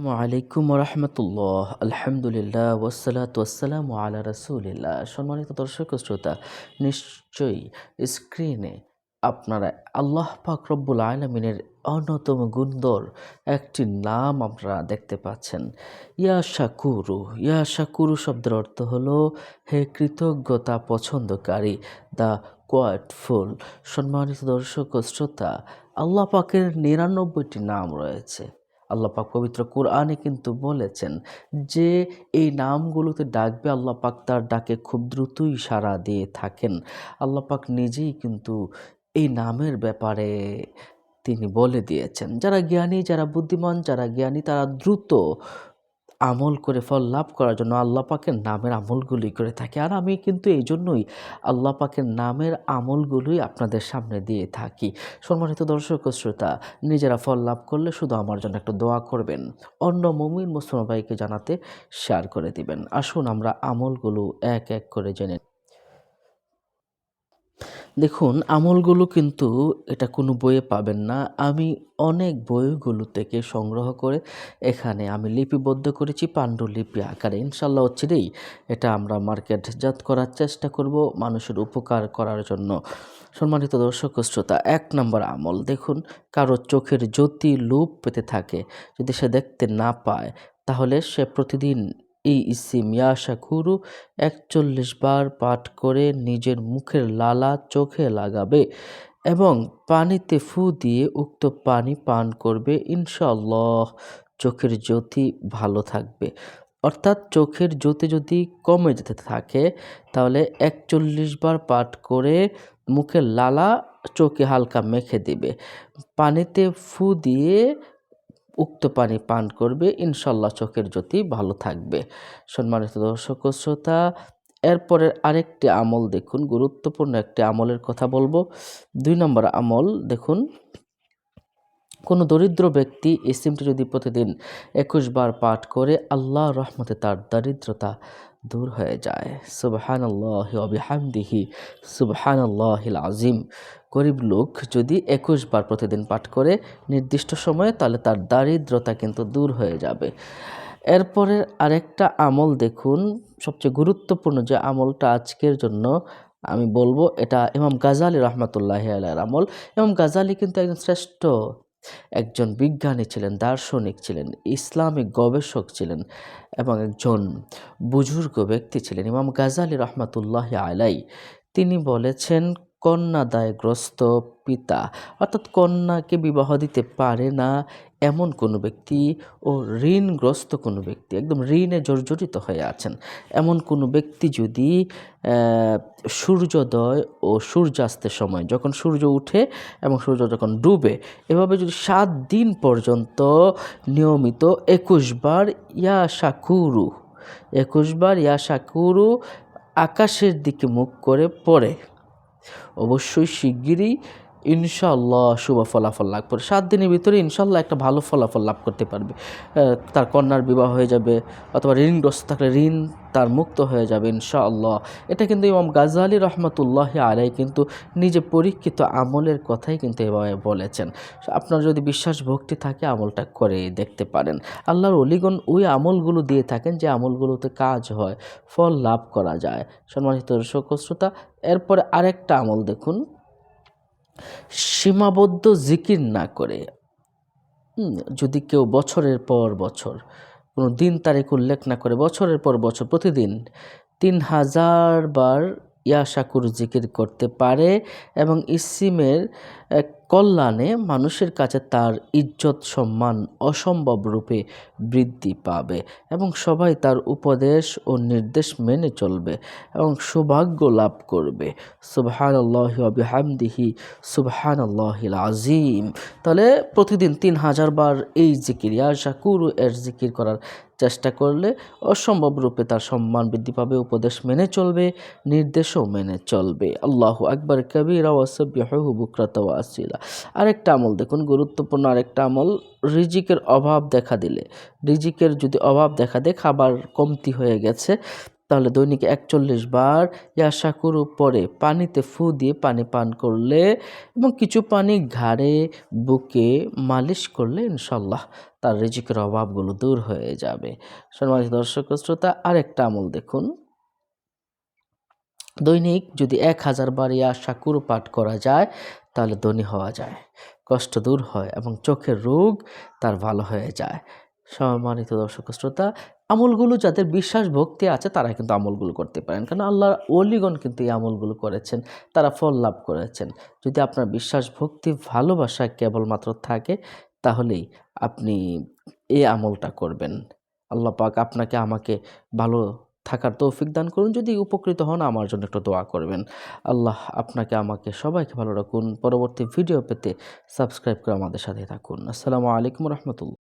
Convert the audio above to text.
আসসালামু আলাইকুম রহমতুল্লাহ। আলহামদুলিল্লাহ ওসালাত ওয়াসালাম আলা রাসুলিল্লাহ। সম্মানিত দর্শক শ্রোতা, নিশ্চয়ই স্ক্রিনে আপনারা আল্লাহ পাক রব্বুল আলমিনের অন্যতম গুন্দর একটি নাম আপনারা দেখতে পাচ্ছেন। ইয়া শাকুরু ইয়া শাকুরু শব্দের অর্থ হলো, হে কৃতজ্ঞতা পছন্দকারী দ্য কোয়াটফুল সম্মানিত দর্শক শ্রোতা, আল্লাহ পাকের নিরানব্বইটি নাম রয়েছে। আল্লাহ পাক পবিত্র কোরআনে কিন্তু বলেছেন যে এই নামগুলোতে ডাকবে আল্লাহ পাক তার ডাকে খুব দ্রুতই সাড়া দিয়ে থাকেন। আল্লাহ পাক নিজেই কিন্তু এই নামের ব্যাপারে তিনি বলে দিয়েছেন। যারা জ্ঞানী, যারা বুদ্ধিমান, যারা জ্ঞানী তারা দ্রুত আমল করে ফল লাভ করার জন্য আল্লাহ পাকের নামের আমলগুলি করে থাকি। আর আমি কিন্তু এই জন্যই আল্লাহ পাকের নামের আমলগুলোই আপনাদের সামনে দিয়ে থাকি। সম্মানিত দর্শক শ্রোতা, নিজেরা ফল লাভ করলে শুধু আমার জন্য একটু দোয়া করবেন। অন্য মমিন মুসলমান ভাইকে জানাতে শেয়ার করে দিবেন। আসুন আমরা আমলগুলো এক এক করে জেনে দেখুন, আমলগুলো কিন্তু এটা কোনো বইয়ে পাবেন না। আমি অনেক বইগুলো থেকে সংগ্রহ করে এখানে আমি লিপিবদ্ধ করেছি পাণ্ডুলিপি আকারে। ইনশাল্লাহ হচ্ছিলেই এটা আমরা মার্কেটজাত করার চেষ্টা করব মানুষের উপকার করার জন্য। সম্মানিত দর্শক শ্রোতা, এক নম্বর আমল, দেখুন, কারও চোখের জ্যোতি লোপ পেতে থাকে। যদি সে দেখতে না পায়, তাহলে সে প্রতিদিন এই ইসিম ইয়া শাকুরু একচল্লিশ বার পাঠ করে নিজের মুখের লালা চোখে লাগাবে এবং পানিতে ফু দিয়ে উক্ত পানি পান করবে ইনশাল্লাহ চোখের জ্যোতি ভালো থাকবে। অর্থাৎ চোখের জ্যোতি যদি কমে যেতে থাকে, তাহলে একচল্লিশ বার পাঠ করে মুখের লালা চোখে হালকা মেখে দিবে। পানিতে ফু দিয়ে উক্ত পানি পান করবে, ইনশাল্লাহ চোখের জ্যোতি ভালো থাকবে। সম্মানিত দর্শক শ্রোতা, এরপরের আরেকটি আমল দেখুন, গুরুত্বপূর্ণ একটি আমলের কথা বলব। দুই নম্বর আমল দেখুন, কোনো দরিদ্র ব্যক্তি এই সিমটি যদি প্রতিদিন একুশ বার পাঠ করে আল্লাহ রহমতে তার দারিদ্রতা দূর হয়ে যায়। সুবহান আল্লাহ অবিহামদিহি সুবহান আল্লাহিল আজিম গরিব লোক যদি একুশ বার প্রতিদিন পাঠ করে নির্দিষ্ট সময়ে, তাহলে তার দারিদ্রতা কিন্তু দূর হয়ে যাবে। এরপরে আরেকটা আমল দেখুন। সবচেয়ে গুরুত্বপূর্ণ যে আমলটা আজকের জন্য আমি বলব, এটা ইমাম গাজালি রহমতুল্লাহ আলার আমল। ইমাম গাজালি কিন্তু একজন শ্রেষ্ঠ একজন বিজ্ঞানী ছিলেন, দার্শনিক ছিলেন, ইসলামিক গবেষক ছিলেন এবং একজন বুজুর্গ ব্যক্তি ছিলেন, ইমাম গাজালি রহমতুল্লাহ আলাই তিনি বলেছেন, কন্যা দায়গ্রস্ত পিতা, অর্থাৎ কন্যাকে বিবাহ দিতে পারে না এমন কোনো ব্যক্তি ও ঋণগ্রস্ত কোনো ব্যক্তি, একদম ঋণে জর্জরিত হয়ে আছেন। এমন কোনো ব্যক্তি যদি সূর্যোদয় ও সূর্যাস্তের সময় যখন সূর্য উঠে এবং সূর্য যখন ডুবে, এভাবে যদি সাত দিন পর্যন্ত নিয়মিত একুশবার ইয়া শাকুরু একুশবার ইয়া শাকুরু আকাশের দিকে মুখ করে পড়ে, অবশ্যই শিগগিরই ইনশাল্লাহ শুভ ফলাফল লাভ করে সাত দিনের ভিতরে ইনশাল্লাহ একটা ভালো ফলাফল লাভ করতে পারবে। তার কন্যার বিবাহ হয়ে যাবে অথবা ঋণগ্রস্ত থাকলে ঋণ তার মুক্ত হয়ে যাবে ইনশাআল্লাহ। এটা কিন্তু ইমাম গাজালি রহমতুল্লাহ আলাই কিন্তু নিজে পরীক্ষিত আমলের কথাই কিন্তু এভাবে বলেছেন। আপনার যদি বিশ্বাস ভক্তি থাকে আমলটা করে দেখতে পারেন। আল্লাহর অলিগণ ওই আমলগুলো দিয়ে থাকেন যে আমলগুলোতে কাজ হয়, ফল লাভ করা যায়। সম্মানিত দর্শক শ্রোতা, এরপরে আরেকটা আমল দেখুন। সীমাবদ্ধ জিকির না করে। যদি কেউ বছরের পর বছর, কোনো দিন তারিখ উল্লেখ না করে, বছরের পর বছর, প্রতিদিন তিন হাজার বার ইয়াশাকুর জিকির করতে পারে এবং ইসিমের কল্যাণে মানুষের কাছে তার ইজ্জত, সম্মান অসম্ভব রূপে বৃদ্ধি পাবে এবং সবাই তার উপদেশ ও নির্দেশ মেনে চলবে এবং সৌভাগ্য লাভ করবে। সুবহান আল্লাহামদিহি সুবহান আল্লাহিল আজিম তাহলে প্রতিদিন তিন হাজার বার এই জিকির, ইয়া শাকুর, এর জিকির করার চেষ্টা করলে অসম্ভব রূপে তার সম্মান বৃদ্ধি পাবে, উপদেশ মেনে চলবে, নির্দেশও মেনে চলবে। আল্লাহ আকবর, কবির বুকরাত আসিলা। আরেকটা আমল দেখুন, গুরুত্বপূর্ণ আরেকটা আমল, রিজিকের অভাব দেখা দিলে। রিজিকের যদি অভাব দেখা দেয়, খাবার কমতি হয়ে গেছে, তাহলে দৈনিক একচল্লিশ বার ইয়া শাকুরু পরে পানিতে ফু দিয়ে পানি পান করলে এবং কিছু পানি ঘাড়ে, বুকে মালিশ করলে ইনশাল্লাহ তার রিজিকের অভাবগুলো দূর হয়ে যাবে। সম্মানিত দর্শক শ্রোতা, আরেকটা আমল দেখুন। দৈনিক যদি এক হাজার বার ইয়া শাকুর পাঠ করা যায়, তাহলে ধনী হওয়া যায়। কষ্ট দূর হয় এবং চোখের রোগ তার ভালো হয়ে যায়। সম্মানিত দর্শক শ্রোতা, আমলগুলো যাদের বিশ্বাস ভক্তি আছে তারা কিন্তু আমলগুলো করতে পারেন। কারণ আল্লাহ অলিগণ কিন্তু এই আমলগুলো করেছেন, তারা ফল লাভ করেছেন। যদি আপনার বিশ্বাস ভক্তি ভালোবাসা কেবলমাত্র থাকে, তাহলেই আপনি এই আমলটা করবেন। আল্লাহ পাক আপনাকে আমাকে ভালো থাকার তৌফিক দান করুন। যদি উপকৃত হন, আমার জন্য একটু দোয়া করবেন। আল্লাহ আপনাকে, আমাকে সবাইকে ভালো রাখুন। পরবর্তী ভিডিও পেতে সাবস্ক্রাইব করে আমাদের সাথে থাকুন। আসসালামু আলাইকুম রহমতুল্লাহ।